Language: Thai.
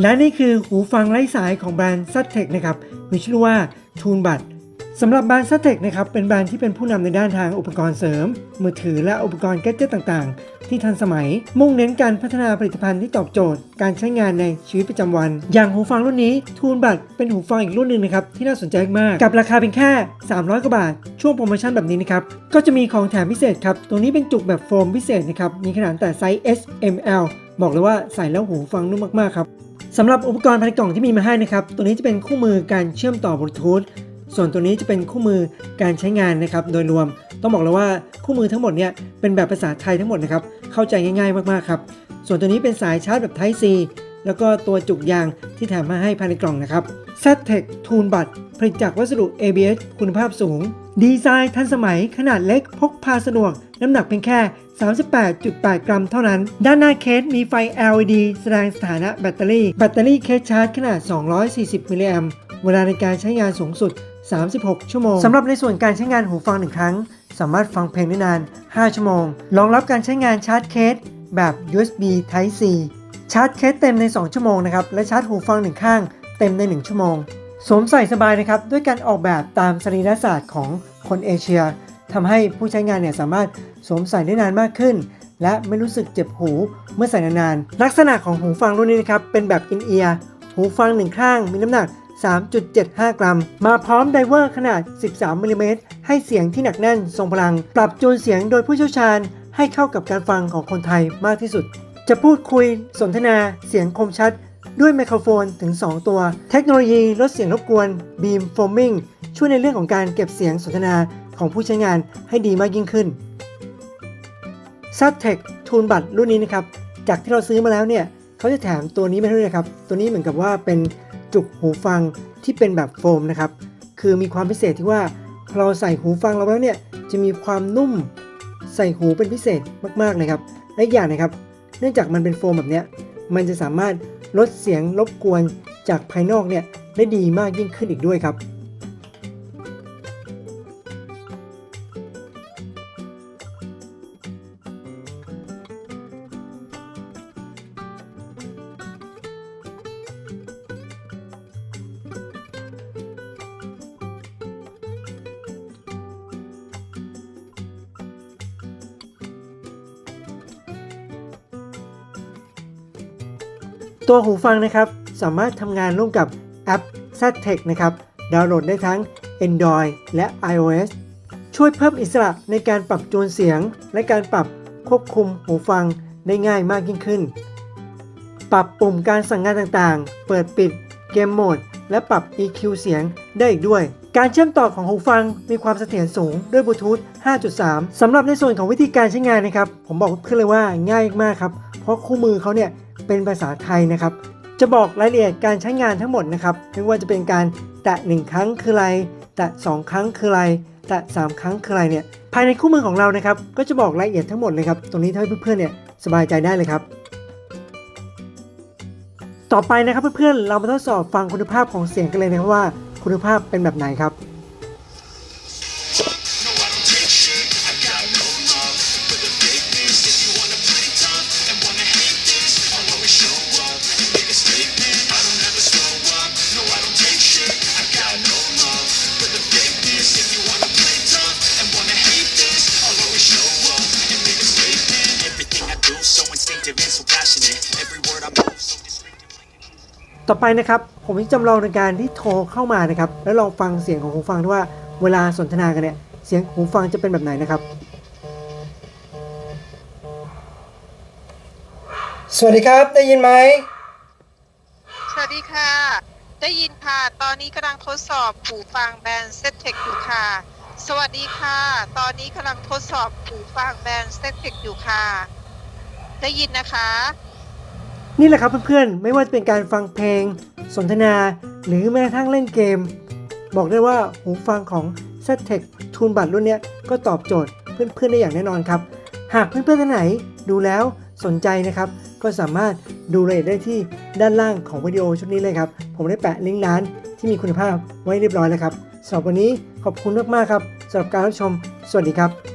และนี่คือหูฟังไร้สายของแบรนด์ s a t e c นะครับมีชื่อว่า t u n b u d สำหรับแบรนด์ s a t e c นะครับเป็นแบรนด์ที่เป็นผู้นำในด้านทางอุปกรณ์เสริม มือถือและอุปกรณ์แกดเจตต่างๆ ที่ทันสมัย มุ่งเน้นการพัฒนาผลิตภัณฑ์ที่ตอบโจทย์ การใช้งานในชีวิตประจำวัน อย่างหูฟังรุ่นนี้ t u n b u d เป็นหูฟังอีกรุ่นหนึ่งนะครับที่น่าสนใจมากกับราคาเพียงแค่ 300กว่าบาท ช่วงโปรโมชั่นแบบนี้นะครับก็จะมีของแถมพิเศษครับตัวนี้เป็นจุกแบบโฟมพิเศษนะครับมีขนาดแต่ไซส์ S M L บอกเลยว่าใส่แล้วหูฟังนุ่มมากๆครับ สำหรับอุปกรณ์ภายในกล่องที่มีมาให้นะครับ ตัวนี้จะเป็นคู่มือการเชื่อมต่อบลูทูธ ส่วนตัวนี้จะเป็นคู่มือการใช้งานนะครับ โดยรวมต้องบอกเลยว่าคู่มือทั้งหมดเนี่ยเป็นแบบภาษาไทยทั้งหมดนะครับ เข้าใจง่ายๆมากๆครับ ส่วนตัวนี้เป็นสายชาร์จแบบ Type C แล้วก็ตัวจุกยางที่แถมมาให้ภายในกล่องนะครับ z t e c Tool b u d ผลิตจากวัสดุ ABS คุณภาพสูง ดีไซน์ทันสมัยขนาดเล็กพกพาสะดวก น้ำหนักเพียงแค่ 38.8 กรัมเท่านั้น ด้านหน้าเคสมีไฟ LED แสดงสถานะแบตเตอรี่ แบตเตอรี่เคสชาร์จขนาด 240 มิลลิแอมเวลาในการใช้งานสูงสุด 36 ชั่วโมง สำหรับในส่วนการใช้งานหูฟังหนึ่งครั้ง สามารถฟังเพลงได้นาน 5 ชั่วโมง รองรับการใช้งานชาร์จเคสแบบ USB Type C ชาร์จเคสเต็มใน 2 ชั่วโมงนะครับ และชาร์จหูฟังหนึ่งข้างเต็มใน 1 ชั่วโมง สวมใส่สบายนะครับ ด้วยการออกแบบตามสรีรศาสตร์ของคนเอเชียทำให้ผู้ใช้งานเนี่ยสามารถสวมใส่ได้นานมากขึ้น และไม่รู้สึกเจ็บหูเมื่อใส่นานๆ ลักษณะของหูฟังรุ่นนี้นะครับเป็นแบบอินเอียร์หูฟังหนึ่งข้างมีน้ำหนัก 3.75 กรัม มาพร้อมไดเวอร์ขนาด 13มิลลิเมตรให้เสียงที่หนักแน่นทรงพลัง ปรับจูนเสียงโดยผู้เชี่ยวชาญให้เข้ากับการฟังของคนไทยมากที่สุด จะพูดคุยสนทนาเสียงคมชัด ด้วยไมโครโฟนถึง 2 ตัว เทคโนโลยีลดเสียงรบกวน Beam Foaming ช่วยในเรื่องของการเก็บเสียงสนทนาของผู้ใช้งานให้ดีมากยิ่งขึ้น s a t t e c Tool b u d รุ่นนี้นะครับ จากที่เราซื้อมาแล้วเนี่ยเขาจะแถมตัวนี้มาให้ด้วยนะครับ ตัวนี้เหมือนกับว่าเป็นจุกหูฟังที่เป็นแบบโฟมนะครับ คือมีความพิเศษที่ว่าพอเราใส่หูฟังเราแล้วเนี่ยจะมีความนุ่มใส่หูเป็นพิเศษมากๆเลยครับ และอีกอย่างนะครับ เนื่องจากมันเป็นโฟมแบบเนี้ยมันจะสามารถลดเสียงรบกวนจากภายนอกเนี่ยได้ดีมากยิ่งขึ้นอีกด้วยครับ ตัวหูฟังนะครับสามารถทำงานร่วมกับแอป z t e c h นะครับดาวน์โหลดได้ทั้ง Android และ iOS ช่วยเพิ่มอิสระในการปรับจูนเสียง และการปรับควบคุมหูฟังได้ง่ายมากยิ่งขึ้น ปรับปุ่มการสั่งงานต่างๆ เปิดปิดเกมโหมด และปรับ EQ เสียงได้อีกด้วย การเชื่อมต่อของหูฟังมีความเสถียรสูงด้วยบลูทูธ 5.3 สำหรับในส่วนของวิธีการใช้งานนะครับ ผมบอกเพื่อนเลยว่าง่ายมากครับ เพราะคู่มือเขาเนี่ย เป็นภาษาไทยนะครับ จะบอกรายละเอียดการใช้งานทั้งหมดนะครับไม่ว่าจะเป็นการแตะ 1 ครั้งคืออะไร แตะ 2 ครั้งคืออะไร แตะ 3 ครั้งคืออะไรเนี่ยภายในคู่มือของเรานะครับ ก็จะบอกรายละเอียดทั้งหมดเลยครับ ตรงนี้ทำให้เพื่อนๆเนี่ยสบายใจได้เลยครับ ต่อไปนะครับเพื่อนๆเรามาทดสอบฟังคุณภาพของเสียงกันเลยนะครับว่าคุณภาพเป็นแบบไหนครับ ต่อไปนะครับ ผมจะจำลองในการที่โทรเข้ามานะครับ แล้วลองฟังเสียงของหูฟังด้วยว่าเวลาสนทนากันเนี่ย เสียงหูฟังจะเป็นแบบไหนนะครับ สวัสดีครับได้ยินไหม สวัสดีค่ะ ได้ยินค่ะ ตอนนี้กำลังทดสอบหูฟังแบรนด์เซตเทคอยู่ค่ะ สวัสดีค่ะ ตอนนี้กำลังทดสอบหูฟังแบรนด์เซตเทคอยู่ค่ะ ได้ยินนะคะ นี่แหละครับเพื่อนๆ ไม่ว่าจะเป็นการฟังเพลง สนทนา หรือแม้กระทั่งเล่นเกม บอกได้ว่าหูฟังของ z t e c t o o l b u d รุ่นนี้ก็ตอบโจทย์เพื่อนๆได้อย่างแน่นอนครับ หากเพื่อนๆท่านไหนดูแล้วสนใจนะครับ ก็สามารถดูรายละเอียดได้ที่ด้านล่างของวิดีโอชุดนี้เลยครับ ผมได้แปะลิงก์ร้านที่มีคุณภาพไว้เรียบร้อยแล้วครับสำหรับวันนี้ขอบคุณมากๆครับสำหรับการรับชม สวัสดีครับ